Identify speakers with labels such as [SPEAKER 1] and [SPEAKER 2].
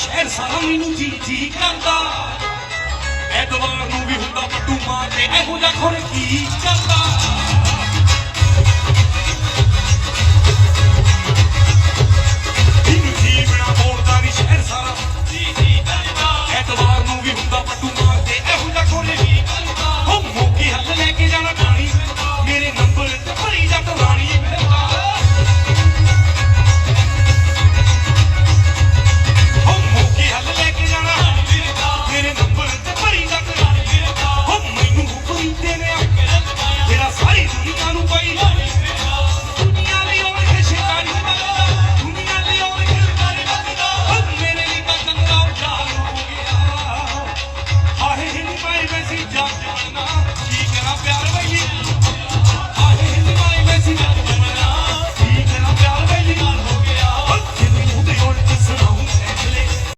[SPEAKER 1] ਸਾਰਾ ਮੈਨੂੰ ਜੀ ਜੀ ਕਰਦਾ। ਐਤਵਾਰ ਨੂੰ ਵੀ ਹੁੰਦਾ ਪੱਟੂ ਮਾਰ ਤੇ ਇਹੋ ਜਿਹਾ